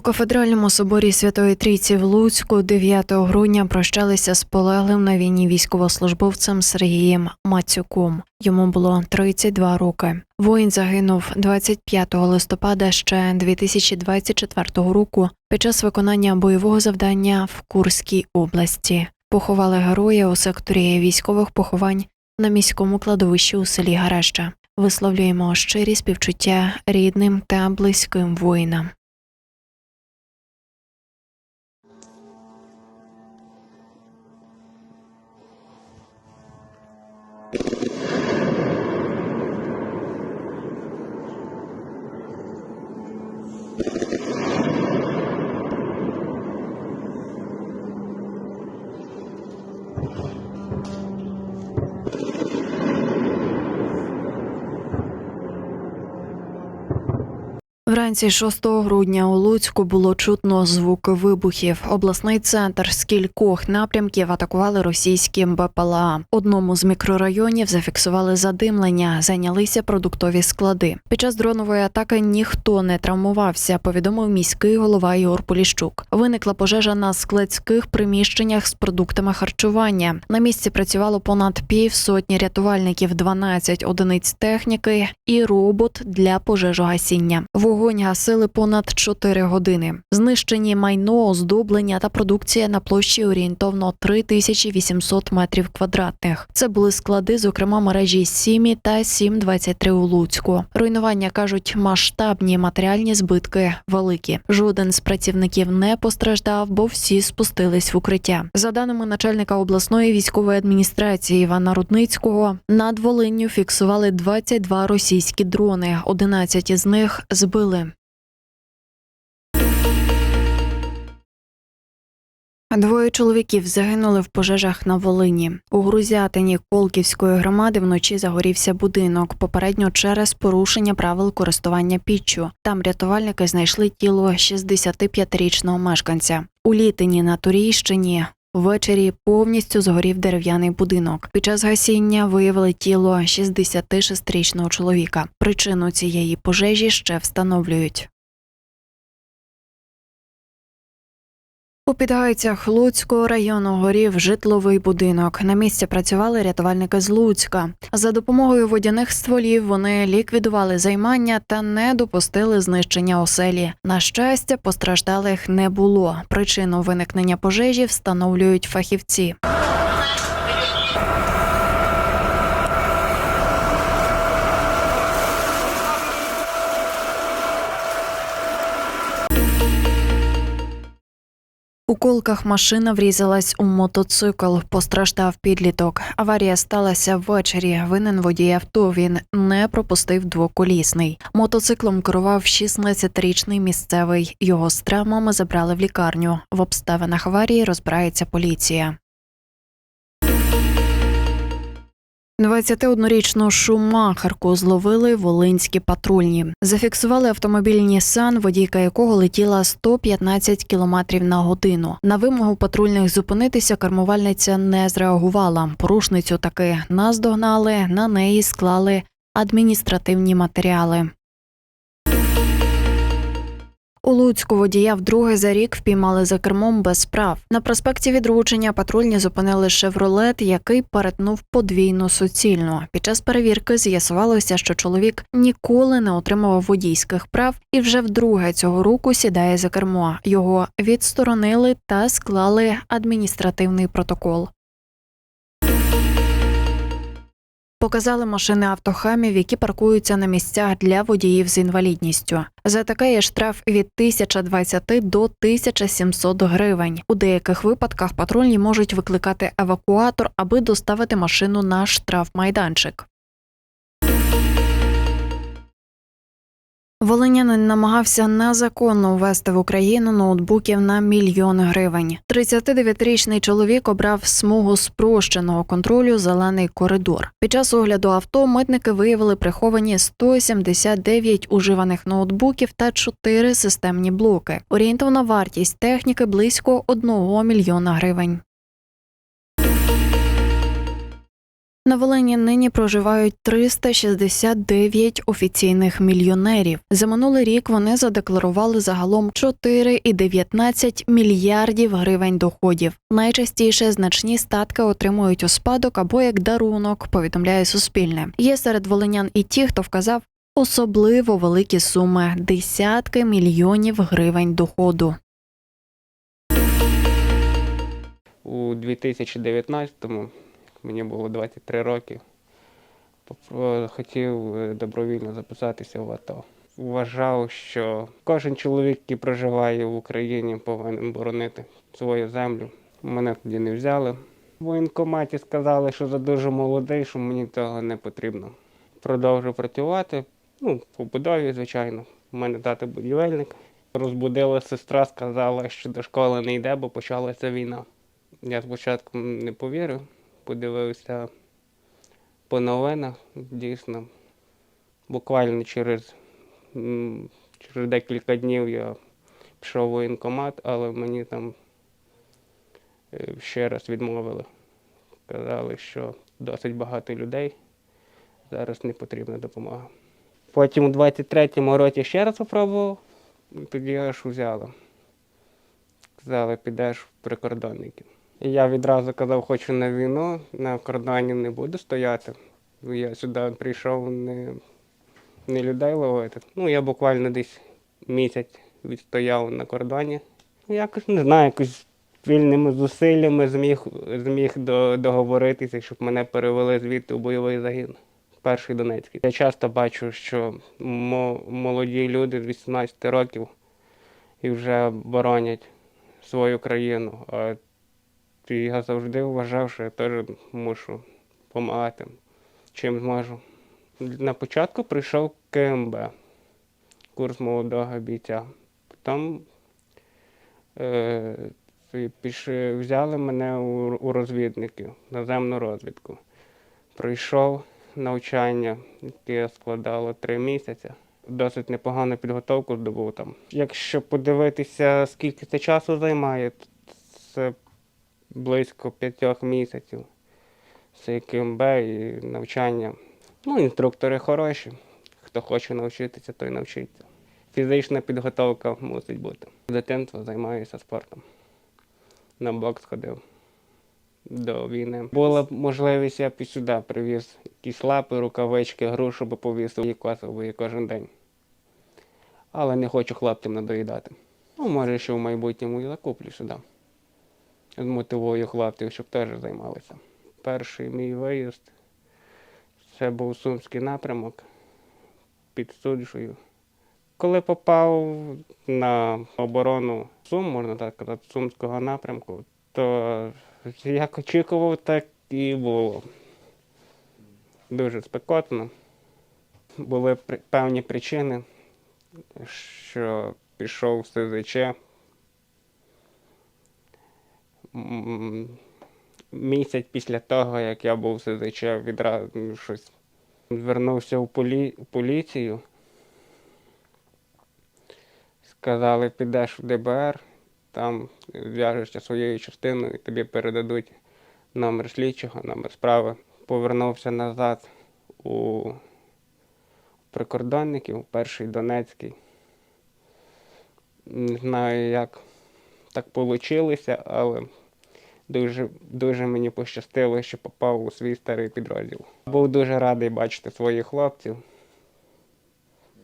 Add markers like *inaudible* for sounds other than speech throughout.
кафедральному соборі Святої Трійці в Луцьку 9 грудня прощалися з полеглим на війні військовослужбовцем Сергієм Мацюком. Йому було 32 роки. Воїн загинув 25 листопада ще 2024 року під час виконання бойового завдання в Курській області. Поховали героя у секторі військових поховань на міському кладовищі у селі Гареща. Висловлюємо щирі співчуття рідним та близьким воїнам. Вранці 6 грудня у Луцьку було чутно звуки вибухів. Обласний центр з кількох напрямків атакували російські БПЛА. Одному з мікрорайонів зафіксували задимлення, зайнялися продуктові склади. Під час дронової атаки ніхто не травмувався. Повідомив міський голова Ігор Поліщук. Виникла пожежа на складських приміщеннях з продуктами харчування. На місці працювало понад півсотні рятувальників, 12 одиниць техніки і робот для пожежогасіння. Вогонь гасили понад 4 години. Знищені майно, оздоблення та продукція на площі орієнтовно 3800 метрів квадратних. Це були склади, зокрема мережі Сімі та 723 у Луцьку. Руйнування кажуть, масштабні матеріальні збитки великі. Жоден з працівників не постраждав, бо всі спустились в укриття. За даними начальника обласної військової адміністрації Івана Рудницького, над Волинню фіксували 22 російські дрони. 11 із них збили. Двоє чоловіків загинули в пожежах на Волині. У Грузятині Колківської громади вночі загорівся будинок, попередньо через порушення правил користування піччю. Там рятувальники знайшли тіло 65-річного мешканця. У Літині на Турійщині Ввечері повністю згорів дерев'яний будинок. Під час гасіння виявили тіло 66-річного чоловіка. Причину цієї пожежі ще встановлюють. У Підгайцях Луцького району горів житловий будинок. На місці працювали рятувальники з Луцька. За допомогою водяних стволів вони ліквідували займання та не допустили знищення оселі. На щастя, постраждалих не було. Причину виникнення пожежі встановлюють фахівці. У колках машина врізалась у мотоцикл. Постраждав підліток. Аварія сталася ввечері. Винен водій авто. Він не пропустив двоколісний. Мотоциклом керував 16-річний місцевий. Його з травмами забрали в лікарню. В обставинах аварії розбирається поліція. 21-річну шумахарку зловили волинські патрульні. Зафіксували автомобіль Нісан, водійка якого летіла 115 км на годину. На вимогу патрульних зупинитися кермувальниця не зреагувала. Порушницю таки наздогнали, на неї склали адміністративні матеріали. У Луцьку водія вдруге за рік впіймали за кермом без справ. На проспекті відручення патрульні зупинили шевролет, який перетнув подвійну суцільну. Під час перевірки з'ясувалося, що чоловік ніколи не отримував водійських прав і вже вдруге цього року сідає за кермо. Його відсторонили та склали адміністративний протокол. Показали машини автохамів, які паркуються на місцях для водіїв з інвалідністю. За таке є штраф від 1020 до 1700 гривень. У деяких випадках патрульні можуть викликати евакуатор, аби доставити машину на штрафмайданчик. Волинянин намагався незаконно ввести в Україну ноутбуків на мільйон гривень. 39-річний чоловік обрав смугу спрощеного контролю зелений коридор. Під час огляду авто митники виявили приховані 179 уживаних ноутбуків та 4 системні блоки. Орієнтовна вартість техніки близько 1 мільйона гривень. На Волині нині проживають 369 офіційних мільйонерів. За минулий рік вони задекларували загалом 4,19 мільярдів гривень доходів. Найчастіше значні статки отримують у спадок або як дарунок, повідомляє Суспільне. Є серед волинян і ті, хто вказав особливо великі суми десятки мільйонів гривень доходу. У 2019-му, як мені було 23 роки, хотів е, добровільно записатися в АТО. Вважав, що кожен чоловік, який проживає в Україні, повинен боронити свою землю. Мене тоді не взяли. В воєнкоматі сказали, що за дуже молодий, що мені того не потрібно. Продовжив працювати, ну, по будові, звичайно. У мене тато будівельник. Розбудила сестра, сказала, що до школи не йде, бо почалася війна. Я спочатку не повірив, подивився по новинах, дійсно. Буквально через, через декілька днів я пішов в воєнкомат, але мені там е, ще раз відмовили. Казали, що досить багато людей, зараз не потрібна допомога. Потім у 23-му році ще раз спробував, тоді аж взяли. Сказали, підеш в прикордонники. І я відразу казав, хочу на війну, на кордоні не буду стояти. Я сюди прийшов не, не людей ловити. Ну, я буквально десь місяць відстояв на кордоні. Якось не знаю, якось вільними зусиллями зміг, зміг до, договоритися, щоб мене перевели звідти у бойовий загін. Перший Донецький. Я часто бачу, що мо- молоді люди з 18 років і вже боронять свою країну. Я завжди вважав, що я теж мушу допомагати, чим зможу. На початку прийшов КМБ, курс молодого бійця. Потім е, і піш, взяли мене у, у розвідників, наземну розвідку. Прийшов навчання, яке складало три місяці. Досить непогану підготовку здобув там. Якщо подивитися, скільки це часу займає, це близько п'ятьох місяців. І КМБ і навчання. Ну, інструктори хороші. Хто хоче навчитися, той навчиться. Фізична підготовка мусить бути. З дитинства займаюся спортом. На бокс ходив до війни. Була можливість, я б сюди привіз якісь лапи, рукавички, грушу би повісив і косив кожен день. Але не хочу хлопцям надоїдати. Ну, може, ще в майбутньому і закуплю сюди. Змотивую хлопців, щоб теж займалися. Перший мій виїзд це був Сумський напрямок під суджею. Коли попав на оборону Сум, можна так сказати, Сумського напрямку, то як очікував, так і було. Дуже спекотно. Були певні причини, що пішов СЗЧ. Місяць після того, як я був СЗЧ, відразу щось звернувся в полі... поліцію. Сказали, підеш в ДБР, там зв'яжешся своєю частиною, тобі передадуть номер слідчого, номер справи. Повернувся назад у прикордонників, перший Донецький. Не знаю, як так вийшло, але дуже, дуже мені пощастило, що попав у свій старий підрозділ. Був дуже радий бачити своїх хлопців,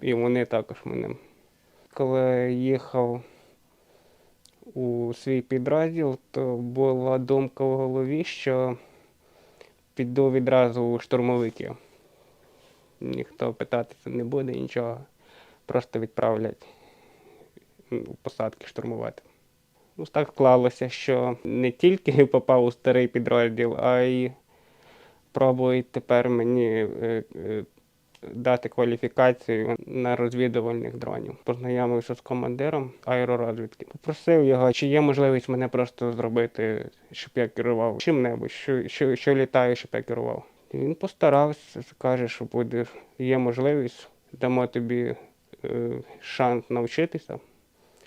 і вони також мене. Коли їхав у свій підрозділ, то була думка в голові, що піду відразу у штурмовиків. Ніхто питатися не буде, нічого. Просто відправлять посадки штурмувати. Ну, так склалося, що не тільки *laughs* попав у старий підрозділ, а й пробують тепер мені е, е, дати кваліфікацію на розвідувальних дронів. Познайомився з командиром аеророзвідки. Попросив його, чи є можливість мене просто зробити, щоб я керував чим-небудь, що, що, що літає, щоб я керував. Він постарався, каже, що буде, є можливість, дамо тобі е, шанс навчитися,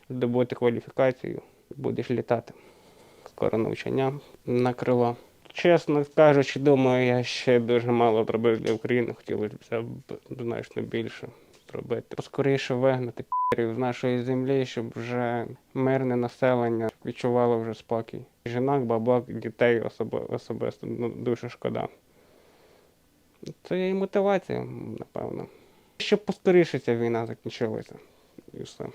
здобути кваліфікацію, будеш літати. Скоро навчання на крило. чесно кажучи, думаю, я ще дуже мало зробив для України. Хотілося б значно більше зробити. Поскоріше вигнати пірів з нашої землі, щоб вже мирне населення відчувало вже спокій. Жінок, бабок, дітей особисто ну, дуже шкода. Це і мотивація, напевно. Щоб поскоріше ця війна закінчилася. І все.